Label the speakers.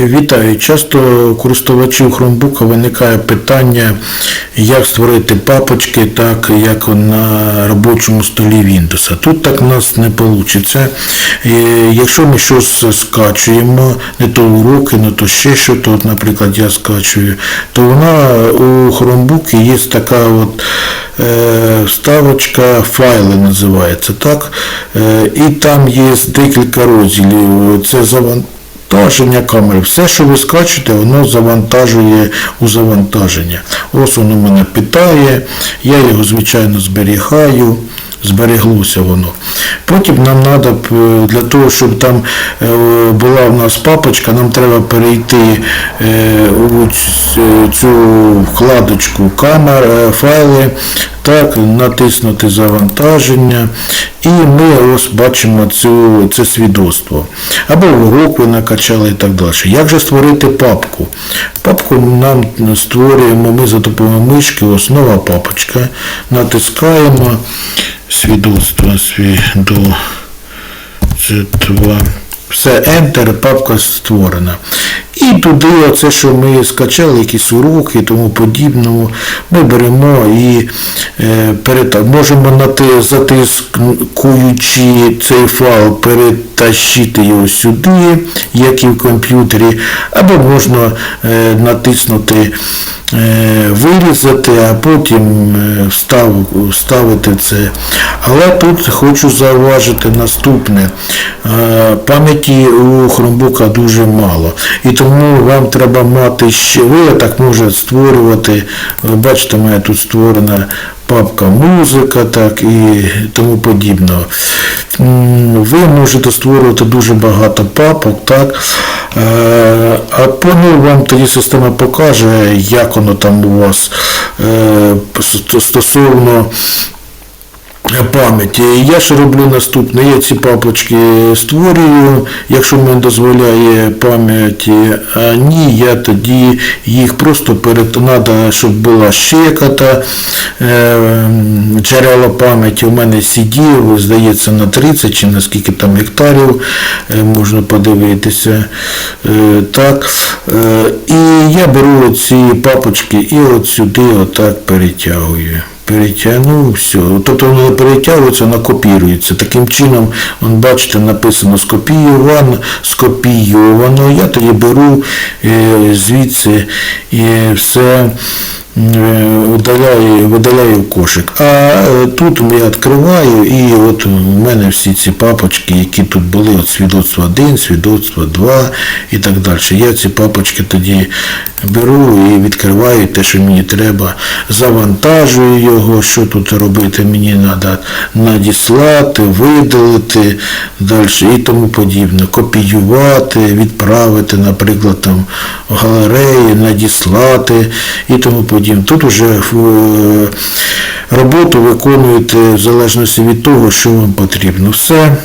Speaker 1: Вітаю. Часто користувачів Chromebook виникає питання, як створити папочки, так як на робочому столі Windows. Тут так у нас не вийде. Якщо ми щось скачуємо, не то уроки, не то ще що, то, от, наприклад, я скачую, то вона у Chromebook є така от е, вставочка файли називається, так? Е, і там є декілька розділів. Це завантаження. Завантаження камери. Все, що ви скачуєте, воно завантажує у завантаження. Ось воно мене питає, я його, звичайно, зберігаю, збереглося воно. Потім нам треба, для того, щоб там е, була в нас папочка, нам треба перейти е, у цю вкладочку камер, е, файли, так, натиснути завантаження, і ми ось бачимо цю, це свідоцтво. Або урок ви накачали і так далі. Як же створити папку? Папку нам створюємо ми за допомогою мишки, ось нова папочка. Натискаємо свідоцтво свідоцтво. Все, Enter, папка створена. І туди, оце, що ми скачали, якісь уроки і тому подібному, ми беремо і е, перета- можемо нати, затискуючи цей файл, перетащити його сюди, як і в комп'ютері, або можна е, натиснути вирізати, а потім е, встав, вставити це. Але тут хочу зауважити наступне. Е, Пам'яті у Chromebook дуже мало. І тому вам треба мати ще, ви так можете створювати, бачите, у мене тут створена папка музика, так і тому подібного. Ви можете створювати дуже багато папок, так. Е, А по ну, вам тоді система покаже, як воно там у вас е, стосовно пам'яті. Я ж роблю наступне. Я ці папочки створюю, якщо мені дозволяє пам'яті, а ні, я тоді їх просто перед треба, щоб була ще яка-то е, джерела пам'яті. У мене CD, здається, на 30 чи на скільки там гектарів е, можна подивитися. Е, так. Е, і я беру ці папочки і от сюди отак перетягую перетягнув, все. Тобто воно не перетягується, воно копірується. Таким чином, вон, бачите, написано скопіювано, скопійовано. Я тоді беру е, звідси і все е, видаляю, видаляю в кошик. А е, тут я відкриваю і от у мене всі ці папочки, які тут були, от свідоцтво 1, свідоцтво 2 і так далі. Я ці папочки тоді беру і відкриваю те, що мені треба, завантажую його, що тут робити, мені треба надіслати, видалити далі і тому подібне, копіювати, відправити, наприклад, там в галереї, надіслати і тому подібне. Тут вже е, роботу виконуєте в залежності від того, що вам потрібно. Все.